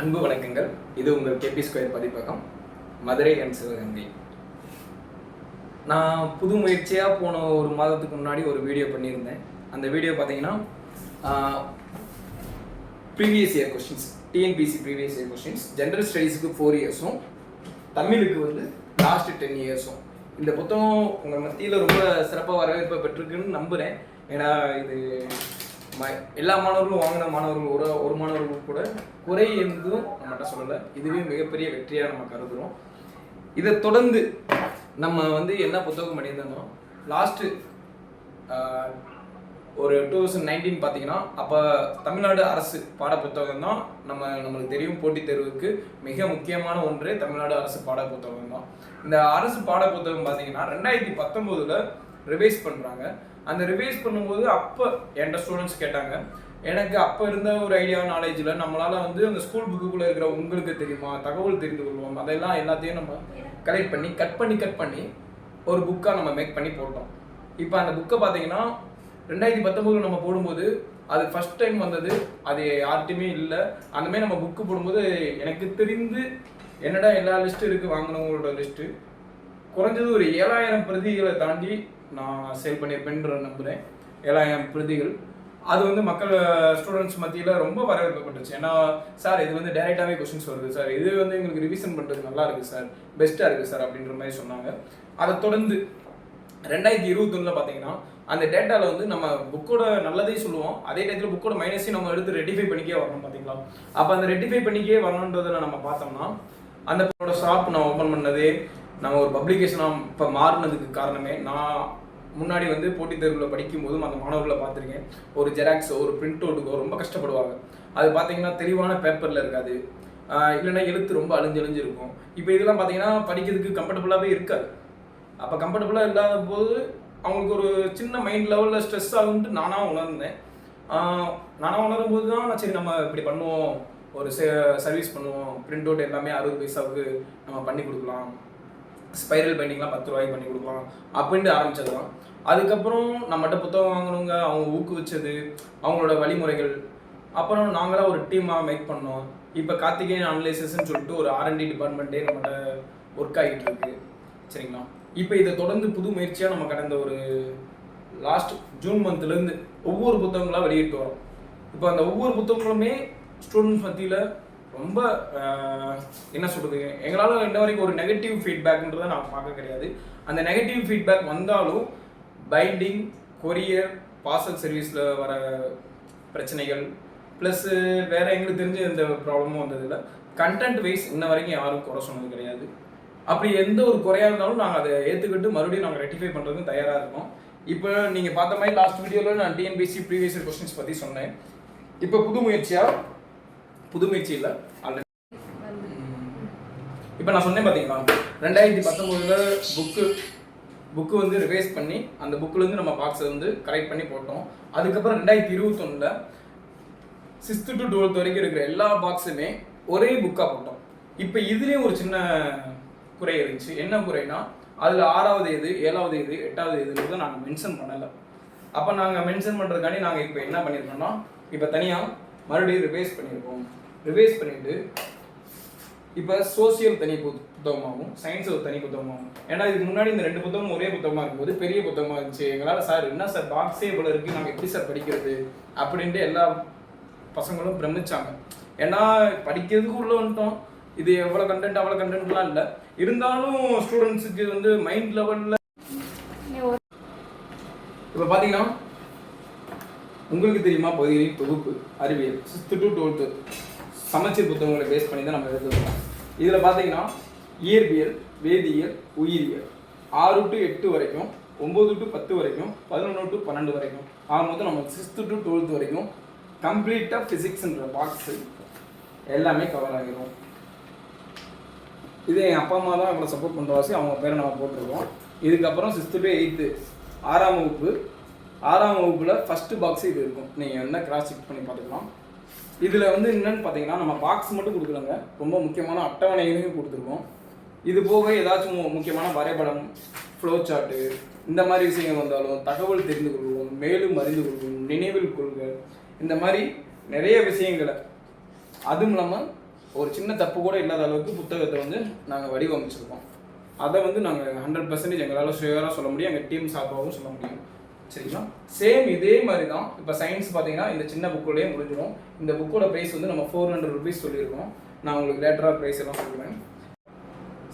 அன்பு வணக்கங்கள். இது உங்கள் கேபி ஸ்கொயர் பதிப்பகம் மதுரை அண்ட் சிவகங்கை. நான் புது முயற்சியாக போன ஒரு மாதத்துக்கு முன்னாடி ஒரு வீடியோ பண்ணியிருந்தேன். அந்த வீடியோ பார்த்தீங்கன்னா previous year questions TNPSC previous year questions general ஸ்டடீஸுக்கு four இயர்ஸும் தமிழுக்கு வந்து லாஸ்ட் டென் இயர்ஸும் இந்த புத்தகம் உங்கள் மத்தியில் ரொம்ப சிறப்பாக வரவேற்பை பெற்றிருக்குன்னு நம்புகிறேன் ஏன்னா இது எல்லா மாணவர்களும் வாங்கின மாணவர்கள் ஒரு ஒரு மாணவர்கள் கூட குறை என்றும் நம்மகிட்ட சொல்லலை. இதுவே மிகப்பெரிய வெற்றியாக நம்ம கருதுகிறோம் இதை தொடர்ந்து நம்ம வந்து என்ன புத்தகம் பண்ணியிருந்தோம் லாஸ்ட்டு ஒரு டூ தௌசண்ட் நைன்டீன் பார்த்தீங்கன்னா அப்போ தமிழ்நாடு அரசு பாட புத்தகம் தான் நம்ம நம்மளுக்கு தெரியும். போட்டித் தேர்வுக்கு மிக முக்கியமான ஒன்று தமிழ்நாடு அரசு பாட புத்தகம் தான். இந்த அரசு பாட புத்தகம் பார்த்தீங்கன்னா ரெண்டாயிரத்தி பத்தொம்போதில் ரிவைஸ் பண்ணுறாங்க அந்த ரிவைஸ் பண்ணும்போது அப்போ என்கிட்ட ஸ்டூடெண்ட்ஸ் கேட்டாங்க. எனக்கு அப்போ இருந்த ஒரு ஐடியா நாலேஜில் நம்மளால் வந்து அந்த ஸ்கூல் புக்குக்குள்ளே இருக்கிற உங்களுக்கு தெரியுமா தகவல் தெரிந்து கொள்வோம் அதெல்லாம் எல்லாத்தையும் நம்ம கலெக்ட் பண்ணி கட் பண்ணி கட் பண்ணி ஒரு புக்காக நம்ம மேக் பண்ணி போட்டோம். இப்போ அந்த புக்கை பார்த்தீங்கன்னா ரெண்டாயிரத்தி பத்தொம்போது நம்ம போடும்போது அது ஃபஸ்ட் டைம் வந்தது அது யார்கிட்டையுமே இல்லை. அந்தமாதிரி நம்ம புக்கு போடும்போது எனக்கு தெரிந்து என்னடா எல்லா லிஸ்ட்டும் இருக்குது வாங்கினவங்களோட லிஸ்ட்டு குறைஞ்சது ஒரு ஏழாயிரம் பிரதிகளை தாண்டி நான் சேல் பண்ணியிருப்பேன்ற நம்புகிறேன் ஏழாயிரம் பிரதிகள். அது வந்து மக்கள் ஸ்டூடெண்ட்ஸ் மத்தியில் ரொம்ப வரவேற்கப்பட்டுச்சு ஏன்னா சார் இது வந்து டைரெக்டாகவே கொஸ்டின்ஸ் வருது சார் இது வந்து எங்களுக்கு ரிவிஷன் பண்ணுறது நல்லா இருக்குது சார் பெஸ்ட்டாக இருக்குது சார் அப்படின்ற மாதிரி சொன்னாங்க. அதை தொடர்ந்து ரெண்டாயிரத்தி இருபத்தொன்னில் பார்த்தீங்கன்னா அந்த டேட்டாவில் வந்து நம்ம புக்கோட நல்லதையும் சொல்லுவோம். அதே டயத்தில் புக்கோட மைனஸையும் நம்ம எடுத்து ரெட்டிஃபை பண்ணிக்கே வரணும் பார்த்தீங்களா அப்போ அந்த ரெட்டிஃபை பண்ணிக்கே வரணுன்றதில் நம்ம பார்த்தோம்னா அந்த ஷாப் நான் ஓப்பன் பண்ணதே நம்ம ஒரு பப்ளிகேஷனாக இப்போ மாறினதுக்கு காரணமே நான் முன்னாடி வந்து போட்டித் தேர்வில் படிக்கும் போதும் அந்த மாணவர்களை பார்த்துருக்கேன். ஒரு ஜெராக்ஸோ ஒரு பிரிண்ட் அவுட்டுக்கோ ரொம்ப கஷ்டப்படுவாங்க. அது பார்த்தீங்கன்னா தெளிவான பேப்பரில் இருக்காது. இல்லைன்னா எழுத்து ரொம்ப அழிஞ்சு இருக்கும் இப்போ இதெல்லாம் பார்த்தீங்கன்னா படிக்கிறதுக்கு கம்ஃபர்டபுளாகவே இருக்காது. அப்போ கம்ஃபர்டபுளாக இல்லாத போது அவங்களுக்கு ஒரு சின்ன மைண்ட் லெவலில் ஸ்ட்ரெஸ் ஆகுன்ட்டு நானாக உணர்ந்தேன். நானாக உணரும் போது தான் சரி நம்ம இப்படி பண்ணுவோம். ஒரு சர்வீஸ் பண்ணுவோம். பிரிண்ட் அவுட் எல்லாமே அறுபது பைசாவுக்கு நம்ம பண்ணி கொடுக்கலாம். ஸ்பைரல் பெயிண்டிங்லாம் பத்து ரூபாய்க்கு பண்ணி கொடுக்கலாம் அப்படின்ட்டு ஆரம்பிச்சது தான் அதுக்கப்புறம் நம்மகிட்ட புத்தகம் வாங்கினவங்க அவங்க ஊக்குவிச்சது அவங்களோட வழிமுறைகள். அப்புறம் நாங்களாக ஒரு டீமாக மேக் பண்ணோம். இப்போ கார்த்திகேயன் அனலைசஸ்ன்னு சொல்லிட்டு ஒரு ஆர்என்டி டிபார்ட்மெண்ட்டே நம்மகிட்ட ஒர்க் ஆகிட்டு இருக்கு. சரிங்களா? இப்போ இதை தொடர்ந்து புது முயற்சியாக நம்ம கடந்த ஒரு லாஸ்ட் ஜூன் மந்த்லேருந்து ஒவ்வொரு புத்தகங்களாக வெளியிட்டு வரோம். இப்போ அந்த ஒவ்வொரு புத்தகங்களுமே ஸ்டூடெண்ட்ஸ் மத்தியில் ரொம்ப என்ன சொல்கிறது எங்களால் இன்ன வரைக்கும் ஒரு நெகட்டிவ் ஃபீட்பேக்ன்றதை நான் பார்க்க கிடையாது. அந்த நெகட்டிவ் ஃபீட்பேக் வந்தாலும் பைண்டிங் கொரியர் பார்சல் சர்வீஸில் வர பிரச்சனைகள் ப்ளஸ்ஸு வேறு எங்களுக்கு தெரிஞ்ச எந்த ப்ராப்ளமும் வந்ததில்லை கண்டென்ட் வைஸ் இன்ன வரைக்கும் யாரும் குறை சொன்னது கிடையாது. அப்படி எந்த ஒரு குறையாக இருந்தாலும் நாங்கள் அதை ஏற்றுக்கிட்டு மறுபடியும் நாங்கள் ரெக்டிஃபை பண்ணுறதுக்கு தயாராக இருக்கோம். இப்போ நீங்கள் பார்த்த மாதிரி லாஸ்ட் வீடியோவில் நான் டிஎன்பிசி ப்ரீவியஸ் கொஸ்டின்ஸ் பற்றி சொன்னேன். இப்போ புது முயற்சியாக புது முயற்சி இல்லை ஆல்ரெடி இப்போ நான் சொன்னேன் பார்த்தீங்களா ரெண்டாயிரத்தி பத்தொம்போதில் புக்கு புக்கு வந்து ரிவைஸ் பண்ணி அந்த புக்கிலேருந்து நம்ம பாக்ஸை வந்து கரெக்ட் பண்ணி போட்டோம். அதுக்கப்புறம் ரெண்டாயிரத்தி இருபத்தொன்னில் சிக்ஸ்த்து டு டுவெல்த் வரைக்கும் இருக்கிற எல்லா பாக்ஸுமே ஒரே புக்காக போட்டோம். இப்போ இதுலேயும் ஒரு சின்ன குறை இருந்துச்சு. என்ன குறைனா அதில் ஆறாவது எது ஏழாவது எது எட்டாவது எதுன்றதை நாங்கள் மென்ஷன் பண்ணலை. அப்போ நாங்கள் மென்ஷன் பண்ணுறதுக்காண்டி நாங்கள் இப்போ என்ன பண்ணியிருக்கோம்னா இப்போ தனியாக மறுபடியும் ரிவைஸ் பண்ணியிருக்கோம் ரிவைஸ் பண்ணிவிட்டு இப்போ சோசியல் தனி புத்தகமாகவும் சயின்ஸ் ஒரு தனி புத்தகமாகவும் ஏன்னா இதுக்கு முன்னாடி இந்த ரெண்டு புத்தகமும் ஒரே புத்தகமாக இருக்கும்போது பெரிய புத்தகமாக இருந்துச்சு. எங்களால் சார் என்ன சார் பாக்ஸே இவ்வளோ இருக்குது நாங்கள் எப்படி சார் படிக்கிறது? அப்படின்ட்டு எல்லா பசங்களும் பிரமிச்சாங்க. ஏன்னா படிக்கிறதுக்கு உள்ளே வந்துட்டோம். இது எவ்வளோ கண்டென்ட் அவ்வளோ கண்டென்ட்லாம் இல்லை. இருந்தாலும் ஸ்டூடெண்ட்ஸுக்கு வந்து மைண்ட் லெவலில் இப்போ பார்த்தீங்கன்னா உங்களுக்கு தெரியுமா பகுதி தொகுப்பு அறிவியல். சிக்ஸ்த்து டு டுவெல்த்து சமச்சீர் புத்தகங்களை பேஸ் பண்ணி தான் நம்ம எழுதுறோம். இதில் பார்த்தீங்கன்னா இயற்பியல் வேதியியல் உயிரியல். ஆறு டு எட்டு வரைக்கும் ஒம்பது டு பத்து வரைக்கும் பதினொன்று டு பன்னெண்டு வரைக்கும். ஆக மொத்தம் நம்ம சிக்ஸ்த்து டு டுவெல்த் வரைக்கும் கம்ப்ளீட்டாக ஃபிசிக்ஸ்ன்ற பாக்ஸு எல்லாமே கவர் ஆகிரும். இது என் அப்பா அம்மா தான் இவ்வளோ சப்போர்ட் பண்ணுறவாசி அவங்க பேரை நம்ம போட்டிருக்கோம். இதுக்கப்புறம் சிக்ஸ்த்து டு எயித்து ஆறாம் வகுப்பு. ஆறாம் வகுப்பில் ஃபஸ்ட்டு பாக்ஸு இது இருக்கும். நீங்கள் என்ன கிராஸ் செக் பண்ணி பார்த்துக்கலாம். இதில் வந்து என்னன்னு பார்த்தீங்கன்னா நம்ம பாக்ஸ் மட்டும் கொடுக்கலங்க. ரொம்ப முக்கியமான அட்டவணைகளையும் கொடுத்துருக்கோம். இது போக ஏதாச்சும் மு- முக்கியமான வரைபடம் ஃப்ளோ சார்ட்டு இந்த மாதிரி விஷயங்கள் வந்தாலும் தகவல் தெரிந்து கொள்வோம் மேலும் அறிந்து கொள்வோம் நினைவில் கொள்க. இந்த மாதிரி நிறைய விஷயங்களை. அதுவும் இல்லாமல் ஒரு சின்ன தப்பு கூட இல்லாத அளவுக்கு புத்தகத்தை வந்து நாங்கள் வடிவமைச்சிருக்கோம். அதை வந்து நாங்கள் ஹண்ட்ரட் பர்சன்டேஜ் எங்களால் ஷுவராக சொல்ல முடியும். எங்கள் டீம் சார்பாகவும் சொல்ல முடியும். சரிங்களா? சேம் இதே மாதிரி தான் இப்போ சயின்ஸ் பார்த்தீங்கன்னா இந்த சின்ன புக்கோடயே முடிஞ்சிடும் இந்த புக்கோட ப்ரைஸ் வந்து நம்ம ஃபோர் ஹண்ட்ரட் ருபீஸ் சொல்லியிருக்கோம். நான் உங்களுக்கு லேட்டராக ப்ரைஸ் எல்லாம் சொல்லுவேன்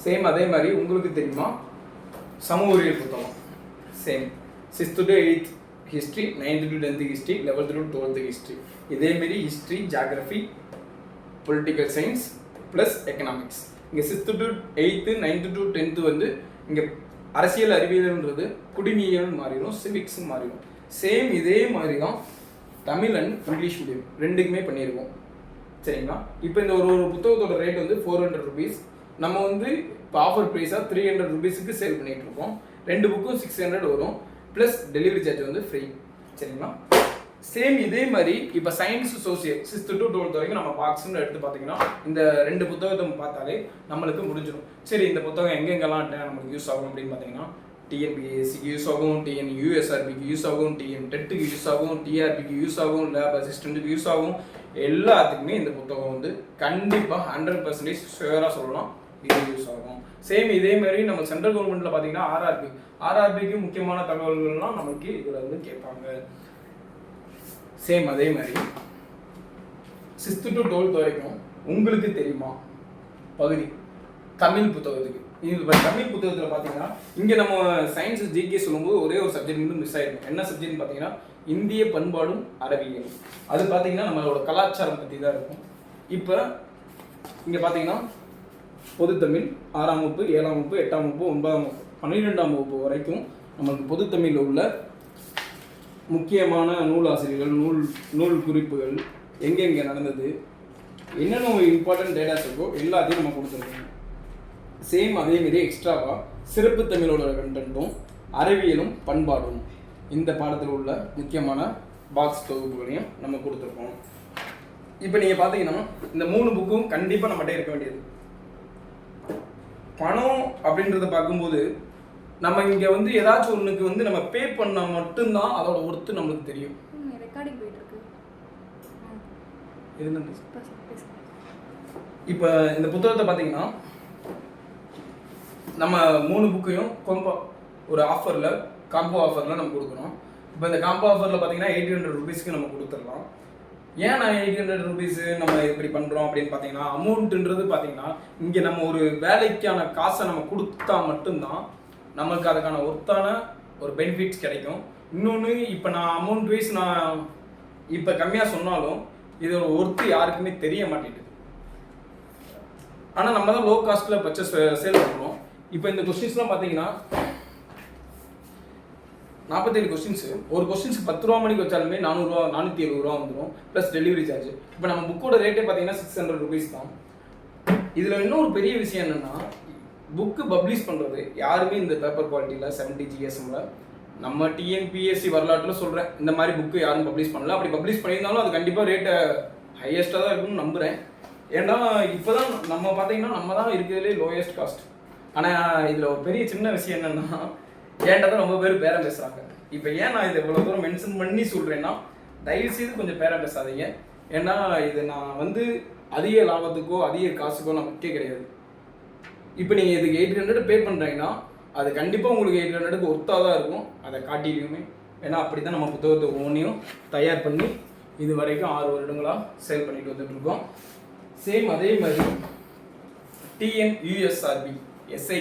சேம் அதே மாதிரி உங்களுக்கு தெரியுமா? சமூக அறிவியல் புத்தகம். Same sixth to eighth history ninth to tenth history eleventh to twelfth history இதேமாரி history geography political science plus economics இங்கே sixth to eighth ninth to tenth வந்து இங்கே அரசியல் அறிவியல்ன்றது குடிமையல் மாறிடும் சிவிக்ஸும் மாறிடும். சேம் இதே மாதிரி தான் தமிழ் அண்ட் இங்கிலீஷ் மீடியம் ரெண்டுக்குமே பண்ணியிருக்கோம். சரிங்களா? இப்போ இந்த ஒரு ஒரு புத்தகத்தோட ரேட் வந்து ஃபோர் ஹண்ட்ரட் ருபீஸ் நம்ம வந்து இப்போ ஆஃபர் ப்ரைஸாக த்ரீ ஹண்ட்ரட் ருபீஸுக்கு சேல் பண்ணிகிட்ருக்கோம் இருக்கோம். ரெண்டு புக்கும் சிக்ஸ் ஹண்ட்ரட் வரும். ப்ளஸ் டெலிவரி சார்ஜ் வந்து ஃப்ரீ சரிங்களா? சேம் இதே மாதிரி இப்போ science social sixth to twelfth வரைக்கும் நம்ம பாக்ஸ்னு எடுத்து பார்த்தீங்கன்னா இந்த ரெண்டு புத்தகத்தை பார்த்தாலே நம்மளுக்கு முடிஞ்சிடும். சரி இந்த புத்தகம் எங்கெங்கெல்லாம் நம்மளுக்கு யூஸ் ஆகும் அப்படின்னு பார்த்தீங்கன்னா டிஎன்பிஎஸ்சிக்கு யூஸ் ஆகும் டிஎன் யூஎஸ்ஆர்பிக்கு யூஸ் ஆகும் டிஎன் டெட்டுக்கு யூஸ் ஆகும் டிஆர்பிக்கு யூஸ் ஆகும் லேப் அசிஸ்டண்ட்டுக்கு யூஸ் ஆகும் எல்லாத்துக்குமே இந்த புத்தகம் வந்து கண்டிப்பாக ஹண்ட்ரட் பர்சன்டேஜ் ஷுவராக சொல்லலாம் இது யூஸ் ஆகும். சேம் இதே மாதிரி நம்ம சென்ட்ரல் கவர்மெண்ட்டில் பார்த்தீங்கன்னா ஆர்ஆர்பி ஆர்ஆர்பிக்கு முக்கியமான தகவல்கள்லாம் நமக்கு இதில் வந்து கேட்பாங்க. சேம் அதே மாதிரி சிக்ஸ்த்து டு டுவெல்த் வரைக்கும் உங்களுக்கு தெரியுமா? பகுதி. தமிழ் புத்தகத்துக்கு. இது இப்போ தமிழ் புத்தகத்தில் பார்த்தீங்கன்னா இங்கே நம்ம சயின்ஸ் ஜிகே சொல்லும்போது ஒரே ஒரு சப்ஜெக்ட் மட்டும் மிஸ் ஆயிருக்கும். என்ன சப்ஜெக்ட்னு பார்த்தீங்கன்னா இந்திய பண்பாடும் அறிவியலும். அது பார்த்தீங்கன்னா நம்மளோட கலாச்சாரம் பற்றி தான் இருக்கும். இப்போ இங்கே பார்த்தீங்கன்னா பொதுத்தமிழ் ஆறாம் வகுப்பு ஏழாம் வகுப்பு எட்டாம் வகுப்பு ஒன்பதாம் வகுப்பு பன்னிரெண்டாம் வகுப்பு வரைக்கும் நம்மளுக்கு பொதுத்தமிழில் உள்ள முக்கியமான நூலாசிரியர்கள் நூல் நூல் குறிப்புகள் எங்கெங்கே நடந்தது என்னென்ன இம்பார்ட்டன்ட் டேட்டாஸ் இருக்கோ எல்லாத்தையும் நம்ம கொடுத்துருக்கோம். சேம் அதே மாரி எக்ஸ்ட்ராவாக சிறப்பு தமிழோட கண்டென்ட்டும் அறிவியலும் பண்பாடும் இந்த பாடத்தில் உள்ள முக்கியமான பாக்ஸ் தொகுப்புகளையும் நம்ம கொடுத்துருக்கோம். இப்போ நீங்கள் பார்த்தீங்கன்னா இந்த மூணு புக்கும் கண்டிப்பாக நம்மகிட்ட இருக்க வேண்டியது. பணம் அப்படின்றத பார்க்கும்போது நம்ம இங்கே வந்து ஏதாச்சும் ஒன்றுக்கு வந்து நம்ம பே பண்ணால் மட்டும்தான் அதோட ஒர்த்து நம்மளுக்கு தெரியும். ரெக்கார்டிங் போயிட்டு இருக்கு. இப்போ இந்த புத்தகத்தை பார்த்தீங்கன்னா நம்ம மூணு புக்கையும் கொம்போ ஒரு ஆஃபரில் காம்போ ஆஃபரில் நம்ம கொடுக்குறோம் இப்போ இந்த காம்போ ஆஃபரில் பார்த்தீங்கன்னா எயிட் ஹண்ட்ரட் ருபீஸ்க்கு நம்ம கொடுத்துடலாம். ஏன் நான் எயிட் ஹண்ட்ரட் ருபீஸு நம்ம இப்படி பண்ணுறோம் அப்படின்னு பார்த்தீங்கன்னா அமௌண்ட்டுன்றது பார்த்தீங்கன்னா இங்கே நம்ம ஒரு வேலைக்கான காசை நம்ம கொடுத்தா மட்டும்தான் நமக்கு அதுக்கான ஒர்த்தான ஒரு பெனிஃபிட்ஸ் கிடைக்கும். இன்னொன்று இப்போ நான் அமௌண்ட் வைஸ் நான் இப்போ கம்மியாக சொன்னாலும் இதோட ஒர்த்து யாருக்குமே தெரிய மாட்டேங்குது. ஆனால் நம்ம தான் லோ காஸ்ட்டில் பர்ச்சேஸ் சேல் பண்ணுறோம் இப்போ இந்த கொஸ்டின்ஸ்லாம் பார்த்தீங்கன்னா நாற்பத்தேழு கொஸ்டின்ஸு ஒரு கொஸ்டின்ஸ் பத்து ரூபா மணிக்கு வச்சாலுமே நானூறுரூவா நானூற்றி எழுபது ரூபா வந்துடும் ப்ளஸ் டெலிவரி சார்ஜ் இப்போ நம்ம புக்கோட ரேட்டே பார்த்தீங்கன்னா சிக்ஸ் ஹண்ட்ரட் ருபீஸ் தான். இதில் இன்னும் ஒரு பெரிய விஷயம் என்னென்னா புக்கு பப்ளிஷ் பண்ணுறது யாருமே இந்த பேப்பர் குவாலிட்டியில் செவன்டி ஜிஎஸ்எம்ல நம்ம டிஎன்பிஎஸ்சி வரலாற்றில் சொல்கிறேன் இந்த மாதிரி புக்கு யாரும் பப்ளிஷ் பண்ணல. அப்படி பப்ளிஷ் பண்ணியிருந்தாலும் அது கண்டிப்பாக ரேட்டை ஹையஸ்ட்டாக தான் இருக்கும்னு நம்புகிறேன் ஏன்னா இப்போ தான் நம்ம பார்த்தீங்கன்னா நம்ம தான் இருக்கிறதுலே லோயஸ்ட் காஸ்ட் ஆனால் இதில் ஒரு பெரிய சின்ன விஷயம் என்னென்னா ஏன்டா தான் ரொம்ப பேர் பேரம் பேசுகிறாங்க இப்போ ஏன் நான் இதை இவ்வளோ தூரம் மென்ஷன் பண்ணி சொல்கிறேன்னா தயவுசெய்து கொஞ்சம் பேரம் பேசாதீங்க. ஏன்னா இது நான் வந்து அதிக லாபத்துக்கோ அதிக காசுக்கோ நான் முக்கிய கிடையாது. இப்போ நீங்கள் இதுக்கு எயிட் ஹண்ட்ரட் பே பண்ணுறீங்கன்னா அது கண்டிப்பாக உங்களுக்கு எயிட் ஹண்ட்ரடுக்கு ஒர்த்தாக தான் இருக்கும். அதை காட்டிலையுமே ஏன்னா அப்படி தான் நம்ம புத்தகத்தை ஒவ்வொன்றையும் தயார் பண்ணி இது வரைக்கும் ஆறு வருடங்களாக சேல் பண்ணிட்டு வந்துட்டுருக்கோம் சேம் அதே மாதிரி டிஎன் யூஎஸ்ஆர்பி எஸ்ஐ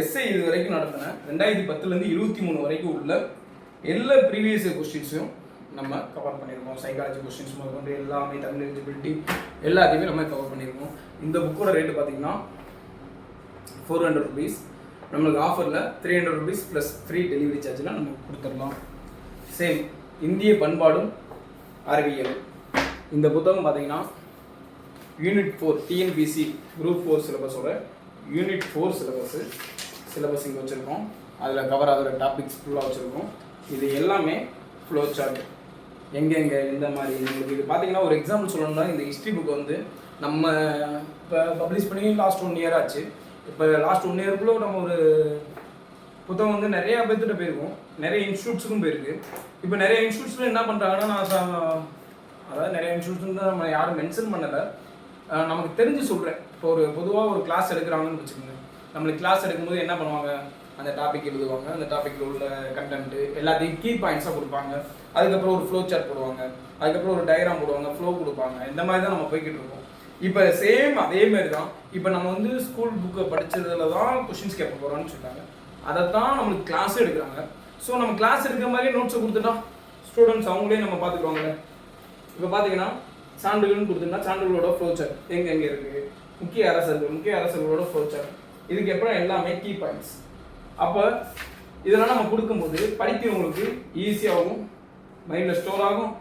எஸ்ஐ இது வரைக்கும் நடத்தின ரெண்டாயிரத்தி பத்துலேருந்து இருபத்தி மூணு வரைக்கும் உள்ள எல்லா ப்ரீவியஸ் கொஸ்டின்ஸையும் நம்ம கவர் பண்ணியிருக்கோம். சைக்காலஜி கொஸ்டின்ஸ் முதற்கொண்டு எல்லாமே தமிழ் எலிஜிபிலிட்டி எல்லாத்தையுமே நம்ம கவர் பண்ணியிருக்கோம். இந்த புக்கோட ரேட்டு பார்த்தீங்கன்னா ஃபோர் ஹண்ட்ரட் ருபீஸ் நம்மளுக்கு ஆஃபரில் three hundred rupees plus free delivery சார்ஜில் நம்ம கொடுத்துடலாம். சேம் இந்திய பண்பாடும் அறிவியல். இந்த புத்தகம் பார்த்தீங்கன்னா unit four TNPSC group four சிலபஸோட unit four syllabus syllabus இங்கே வச்சுருக்கோம். அதில் கவர் ஆகிற டாபிக்ஸ் ஃபுல்லாக வச்சுருக்கோம். இது எல்லாமே ஃப்ளோ சார்ட் எங்கெங்கே எந்த மாதிரி உங்களுக்கு இது பார்த்தீங்கன்னா ஒரு எக்ஸாம்பிள் சொல்லணும்னா இந்த ஹிஸ்ட்ரி புக் வந்து நம்ம இப்போ பப்ளிஷ் பண்ணி லாஸ்ட் ஒன் இயர் ஆச்சு. இப்போ லாஸ்ட் ஒன் இயர்க்குள்ளே நம்ம ஒரு புத்தகம் வந்து நிறைய பேர்த்துட்ட போயிருக்கோம். நிறைய இன்ஸ்டியூட்ஸுக்கும் போயிருக்கு. இப்போ நிறைய இன்ஸ்டியூட்ஸில் என்ன பண்ணுறாங்கன்னா நான் அதாவது நிறைய இன்ஸ்டியூட்ஸ் தான் நம்ம யாரும் மென்ஷன் பண்ணலை. நமக்கு தெரிஞ்சு சொல்கிறேன் இப்போ ஒரு பொதுவாக ஒரு கிளாஸ் எடுக்கிறாங்கன்னு வச்சுக்கோங்க நம்மளுக்கு கிளாஸ் எடுக்கும்போது என்ன பண்ணுவாங்க? அந்த டாபிக் எழுதுவாங்க. அந்த டாப்பிக்கில் உள்ள கண்டென்ட்டு எல்லாத்தையும் கீ பாயிண்ட்ஸாக கொடுப்பாங்க. அதுக்கப்புறம் ஒரு ஃப்ளோ சார்ட் போடுவாங்க. அதுக்கப்புறம் ஒரு டயக்ராம் போடுவாங்க. ஃப்ளோ கொடுப்பாங்க. இந்த மாதிரி தான் நம்ம போய்கிட்டு இருக்கோம். இப்போ சேம் அதே மாதிரி தான் இப்போ நம்ம வந்து ஸ்கூல் புக்கை படிச்சதுல தான் கொஷின்ஸ் கேட்க போகிறோம்னு சொல்லிட்டாங்க அதை தான் நம்மளுக்கு கிளாஸ் எடுக்கிறாங்க. ஸோ நம்ம கிளாஸ் எடுக்கிற மாதிரி நோட்ஸை கொடுத்துட்டா ஸ்டூடெண்ட்ஸ் அவங்களே நம்ம பார்த்துக்குவாங்கல்ல. இப்போ பார்த்தீங்கன்னா சான்றுகள்னு கொடுத்துட்டா சான்றுகளோட ஃப்ளோச்சர் எங்கே எங்கே இருக்குது முக்கிய அரசர்கள் முக்கிய அரசர்களோட ஃப்ளோச்சர் இதுக்கு அப்புறம் எல்லாமே கீ பாயிண்ட்ஸ் அப்போ இதெல்லாம் நம்ம கொடுக்கும்போது படிக்கிறவங்களுக்கு ஈஸியாகவும் மைண்டில் ஸ்டோர் ஆகும்.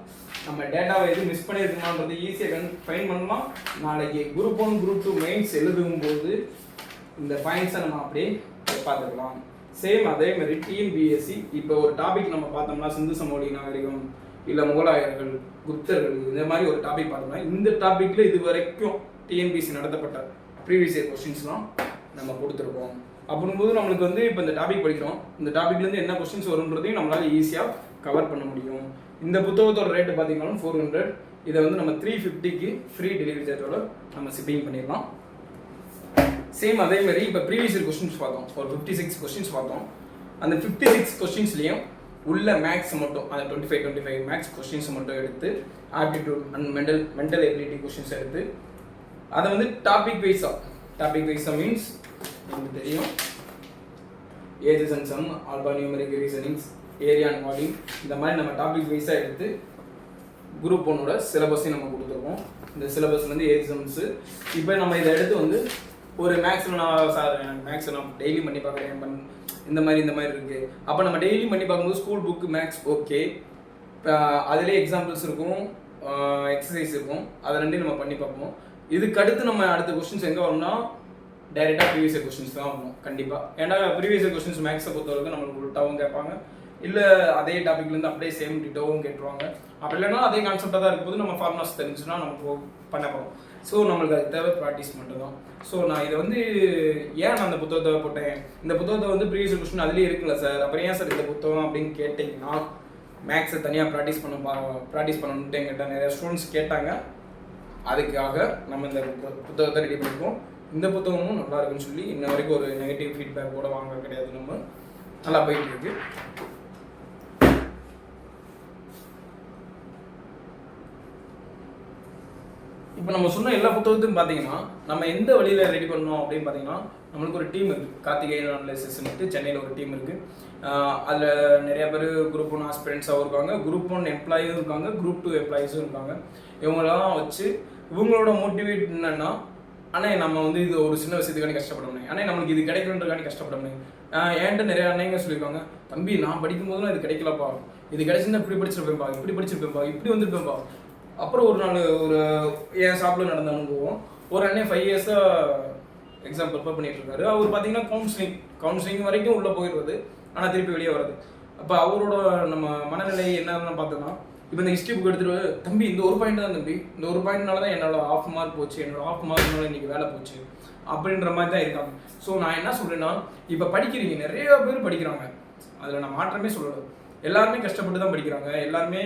நம்ம டேட்டாவை எதுவும் மிஸ் பண்ணியிருக்கோமான்றது ஈஸியாக கண் ஃபைன் பண்ணலாம். நாளைக்கு group one group two mains எழுதும் போது இந்த பாயிண்ட்ஸை நம்ம அப்படியே பார்த்துக்கலாம். சேம் அதே மாதிரி டிஎன்பிஎஸ்சி இப்போ ஒரு டாபிக் நம்ம பார்த்தோம்னா சிந்து சமோலி நாகரிகம் இல்லை முகலாயர்கள் குப்தர்கள் இந்த மாதிரி ஒரு டாபிக் பார்த்தோம்னா இந்த டாப்பிக்கில் இது வரைக்கும் டிஎன்பிஎஸ்சி நடத்தப்பட்ட ப்ரீவியஸ் இயர் கொஸ்டின்ஸ்லாம் நம்ம கொடுத்துருக்கோம். அப்படிங்கும்போது நம்மளுக்கு வந்து இப்போ இந்த டாபிக் படிக்கிறோம். இந்த டாபிக்லேருந்து என்ன கொஸ்டின்ஸ் வரும்ன்றதையும் நம்மளால ஈஸியாக கவர் பண்ண முடியும். இந்த புத்தகத்தோட ரேட்டு பார்த்தீங்கன்னா ஃபோர் ஹண்ட்ரட் இதை வந்து நம்ம த்ரீ ஃபிஃப்டிக்கு ஃப்ரீ டெலிவரி சார்ஜோட நம்ம ஷிப்பிங் பண்ணிடலாம். சேம் அதே மாதிரி இப்போ ப்ரீவியஸ் இயர் கொஸ்டின்ஸ் பார்த்தோம். ஒரு ஃபிஃப்டி சிக்ஸ் கொஸ்டின்ஸ் பார்த்தோம். அந்த ஃபிஃப்டி சிக்ஸ் கொஸ்டின்ஸ்லேயும் உள்ள மேக்ஸ் மட்டும் அந்த twenty five twenty five maths questions மட்டும் எடுத்து aptitude and mental mental ability questions எடுத்து அதை வந்து டாபிக் வைஸாக டாபிக் வைஸாக மீன்ஸ் நமக்கு தெரியும். Ages and some alphanumeric reasonings area and volume இந்த மாதிரி நம்ம டாபிக் வைஸாக எடுத்து குரூப் ஒன்னோட சிலபஸையும் நம்ம கொடுத்துருக்கோம். இந்த சிலபஸ்லேருந்து எக்ஸாம்ஸு இப்போ நம்ம இதை எடுத்து வந்து ஒரு மேக்ஸில் நான் சார் மேக்ஸ் நான் டெய்லி பண்ணி பார்க்குறேன். பண் இந்த மாதிரி இந்த மாதிரி இருக்குது அப்போ நம்ம டெய்லி பண்ணி பார்க்கும்போது ஸ்கூல் புக்கு மேக்ஸ் ஓகே அதிலே எக்ஸாம்பிள்ஸ் இருக்கும். எக்ஸசைஸ் இருக்கும். அதை ரெண்டையும் நம்ம பண்ணி பார்ப்போம். இதுக்கு அடுத்து நம்ம அடுத்த கொஸ்டின்ஸ் எங்கே வரும்னா டைரெக்டாக ப்ரீவியஸ் கொஸ்டின்ஸ் தான் வரணும். கண்டிப்பாக ஏன்னா ப்ரீவியஸ் கொஸ்டின்ஸ் மேக்ஸை பொறுத்தவரைக்கும் நம்மளுக்கு உள்ட்டாவும் கேட்பாங்க. இல்லை அதே டாபிக்லேருந்து அப்படியே சேம் டிட்டோவும் கேட்டுருவாங்க. அப்படி இல்லைன்னா அதே கான்செப்டாக தான் இருக்கும்போது நம்ம ஃபார்முலாஸ் தெரிஞ்சுன்னா நம்ம போ- பண்ண போகிறோம் ஸோ நம்மளுக்கு அது தேவை ப்ராக்டிஸ் மட்டும் தான் ஸோ நான் இதை வந்து ஏன் நான் அந்த புத்தகத்தை போட்டேன்? இந்த புத்தகத்தை வந்து ப்ரீவியஸ் கொஸ்டின் அதுலேயே இருக்குல்ல சார் அப்புறம் ஏன் சார் இந்த புத்தகம் அப்படின்னு கேட்டிங்கன்னா மேக்ஸை தனியாக ப்ராக்டிஸ் பண்ண ப்ராக்டிஸ் பண்ணணுன்ட்டு எங்கிட்ட நிறைய ஸ்டூடெண்ட்ஸ் கேட்டாங்க. அதுக்காக நம்ம இந்த புத்தகத்தை ரெடி பண்ணிருக்கோம். இந்த புத்தகமும் நல்லா இருக்குன்னு சொல்லி இன்ன வரைக்கும் ஒரு நெகட்டிவ் ஃபீட்பேக் கூட வாங்க கிடையாது நம்ம. நல்லா போயிட்டு இருக்கு. இப்போ நம்ம சொன்ன எல்லா புத்தகத்தையும் பார்த்தீங்கன்னா நம்ம எந்த வழியில் ரெடி பண்ணோம் அப்படின்னு பார்த்தீங்கன்னா நம்மளுக்கு ஒரு டீம் இருக்குது கார்த்திகேயன் அனலைசிஸ்ன்ட்டு சென்னையில் ஒரு டீம் இருக்குது அதில் நிறைய பேர் குரூப் ஒன் ஆஸ்பிரண்ட்ஸாகவும் இருக்காங்க. குரூப் ஒன் எம்ப்ளாயும் இருக்காங்க. குரூப் டூ எம்ப்ளாயிஸும் இருக்காங்க. இவங்களெல்லாம் வச்சு இவங்களோட மோட்டிவேட் என்னென்னா அண்ணே நம்ம வந்து இது ஒரு சின்ன விஷயத்துக்காண்டி கஷ்டப்படணும் அண்ணே நம்மளுக்கு இது கிடைக்கணுன்றக்காண்டி கஷ்டப்படணும் ஏன்ட்டு நிறைய அண்ணங்க சொல்லியிருக்காங்க. தம்பி நான் படிக்கும் போதெல்லாம் இது கிடைக்கலப்பா. இது கிடைச்சிருந்தா இப்படி படிச்சிருப்பேன்ப்பா இப்படி படிச்சிருப்பேன்ப்பா இப்படி வந்திருப்பேன்ப்பா அப்புறம் ஒரு நாள் ஒரு என் ஷாப்பில் நடந்த அனுபவம். ஒரு அண்ணன் ஃபைவ் இயர்ஸாக எக்ஸாம் ப்ரிப்பேர் பண்ணிட்டு இருக்காரு. அவர் பார்த்தீங்கன்னா கவுன்சிலிங் கவுன்சிலிங் வரைக்கும் உள்ளே போயிடுவது ஆனால் திருப்பி வெளியே வர்றது அப்போ அவரோட நம்ம மனநிலை என்னன்னு பார்த்தோன்னா இப்போ இந்த ஹிஸ்ட்ரி புக் எடுத்துட்டு தம்பி இந்த ஒரு பாயிண்ட் தான் தம்பி. இந்த ஒரு பாயிண்ட்னால தான் என்னோட ஆஃப் மார்க் போச்சு. என்னோட ஆஃப் மார்க்னால இன்னைக்கு வேலை போச்சு. அப்படின்ற மாதிரி தான் இருக்காங்க. ஸோ நான் என்ன சொல்கிறேன்னா இப்போ படிக்கிறீங்க நிறைய பேர் படிக்கிறாங்க. அதில் நான் மாற்றமே சொல்லணும் எல்லாருமே கஷ்டப்பட்டு தான் படிக்கிறாங்க. எல்லாருமே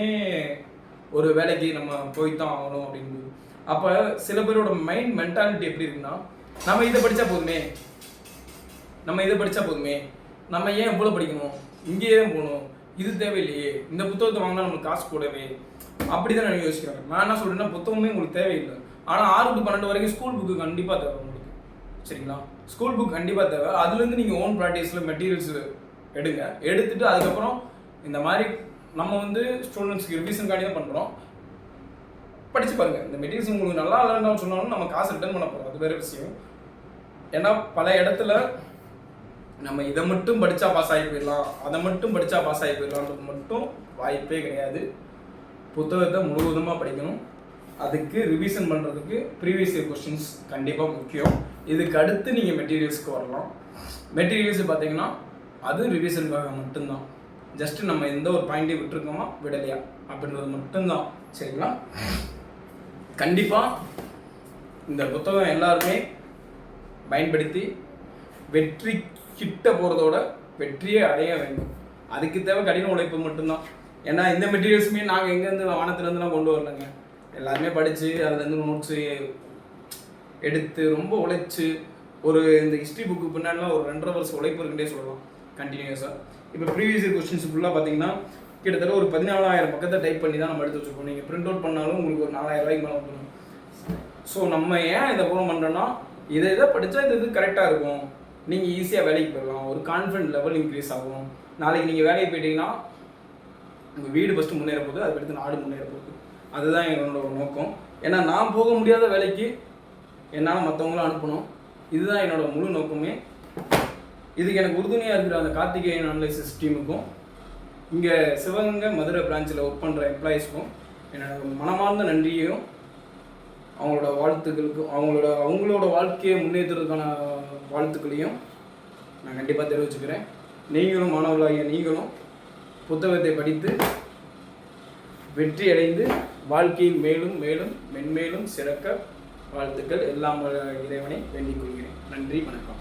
ஒரு வேலைக்கு நம்ம போய் தான் ஆகணும் அப்படின்னு. அப்போ சில பேரோட மைண்ட் மென்டாலிட்டி எப்படி இருக்குன்னா நம்ம இதை படித்தா போதுமே. நம்ம இதை படித்தா போதுமே. நம்ம ஏன் இவ்வளோ படிக்கணும்? இங்கேயே தான் போகணும். இது தேவையில்லையே. இந்த புத்தகத்தை வாங்கினா நம்மளுக்கு காசு கூடவே. அப்படி தான் நான் யோசிக்கிறேன். நான் என்ன சொல்கிறேன்னா புத்தகமே உங்களுக்கு தேவையில்லை. ஆனால் ஆறு டு பன்னெண்டு வரைக்கும் ஸ்கூல் புக்கு கண்டிப்பாக தேவை உங்களுக்கு. சரிங்களா? ஸ்கூல் புக் கண்டிப்பாக தேவை. அதுலேருந்து நீங்கள் ஓன் ப்ராக்டிஸில் மெட்டீரியல்ஸ் எடுங்க. எடுத்துட்டு அதுக்கப்புறம் இந்த மாதிரி நம்ம வந்து ஸ்டூடெண்ட்ஸ்க்கு ரிவிஷனுக்காண்டி தான் பண்ணுறோம் படிச்சு பாருங்க. இந்த மெட்டீரியல்ஸ் உங்களுக்கு நல்லா இல்லைன்னு சொன்னாலும் நம்ம காசு ரிட்டர்ன் பண்ண போகிறோம் அது வேற விஷயம். ஏன்னா பல இடத்துல நம்ம இதை மட்டும் படித்தா பாஸ் ஆகி போயிடலாம். அதை மட்டும் படித்தா பாஸ் ஆகி போயிடலான்றது மட்டும் வாய்ப்பே கிடையாது. புத்தகத்தை முழுவதுமாக படிக்கணும். அதுக்கு ரிவிஷன் பண்ணுறதுக்கு ப்ரீவியஸ் இயர் கொஸ்டின்ஸ் கண்டிப்பாக முக்கியம். இதுக்கு அடுத்து நீங்கள் மெட்டீரியல்ஸ்க்கு வரலாம். மெட்டீரியல்ஸ் பார்த்தீங்கன்னா அது ரிவிஷனுக்காக மட்டும்தான். ஜஸ்ட் நம்ம எந்த ஒரு பாயிண்ட்டையும் விட்டுருக்கோமா விடலையா? அப்படின்றது மட்டும்தான். சரிங்களா? கண்டிப்பாக இந்த புத்தகம் எல்லாருமே பயன்படுத்தி வெற்றி கிட்ட போகிறதோட வெற்றியை அடைய வேண்டும். அதுக்கு தேவை கடின உழைப்பு மட்டும்தான். ஏன்னா இந்த மெட்டீரியல்ஸுமே நாங்கள் எங்கேருந்து வானத்துலேருந்துலாம் கொண்டு வரலங்க. எல்லாருமே படித்து அதுலேருந்து நோட்ஸு எடுத்து ரொம்ப உழைச்சி ஒரு இந்த ஹிஸ்ட்ரி புக்கு பின்னாடிலாம் ஒரு ரெண்டரை வருஷம் உழைப்பு இருக்குன்னே சொல்லலாம். கண்டினியூஸாக இப்போ ப்ரீவியஸ் கொஸ்டின்ஸ் ஃபுல்லாக பார்த்தீங்கன்னா கிட்டத்தட்ட ஒரு பதினாலாயிரம் பக்கத்தை டைப் பண்ணி தான் நம்ம எடுத்து வச்சுருப்போம் நீங்கள் பிரிண்ட் அவுட் பண்ணாலும் உங்களுக்கு ஒரு நாலாயிரம் ரூபாய்க்கு மேலே வந்துடும் ஸோ நம்ம ஏன் இதை பூரம் பண்ணுறோன்னா இதை இதை படித்தா இது இது கரெக்டாக இருக்கும். நீங்கள் ஈஸியாக வேலைக்கு போயிடலாம். ஒரு கான்ஃபிடன்ட் லெவல் இன்க்ரீஸ் ஆகும். நாளைக்கு நீங்கள் வேலைக்கு போயிட்டீங்கன்னா உங்கள் வீடு ஃபஸ்ட்டு முன்னேற போகுது அதுக்கடுத்து நாடு முன்னேற போகுது. அதுதான் என்னோட ஒரு நோக்கம். ஏன்னா நான் போக முடியாத வேலைக்கு என்னால் மற்றவங்களும் அனுப்பணும். இதுதான் என்னோட முழு நோக்கமே. இதுக்கு எனக்கு உறுதுணையாக இருக்கிற அந்த கார்த்திகேயன் அனலைசிஸ் டீமுக்கும் இங்கே சிவகங்கை மதுரை பிரான்ச்சில் ஒர்க் பண்ணுற எம்ப்ளாயீஸ்க்கும் என்னோட மனமார்ந்த நன்றியையும் அவங்களோட வாழ்த்துக்களுக்கும் அவங்களோட அவங்களோட வாழ்க்கையை முன்னேற்றுறதுக்கான வாழ்த்துக்களையும் நான் கண்டிப்பாக தெரிவிச்சுக்கிறேன். நீங்களும் மாணவர்களாகிய நீங்களும் புத்தகத்தை படித்து வெற்றி அடைந்து வாழ்க்கையில் மேலும் மேலும் மென்மேலும் சிறக்க வாழ்த்துக்கள். எல்லாம் இறைவனை வேண்டிக் கொள்கிறேன். நன்றி வணக்கம்.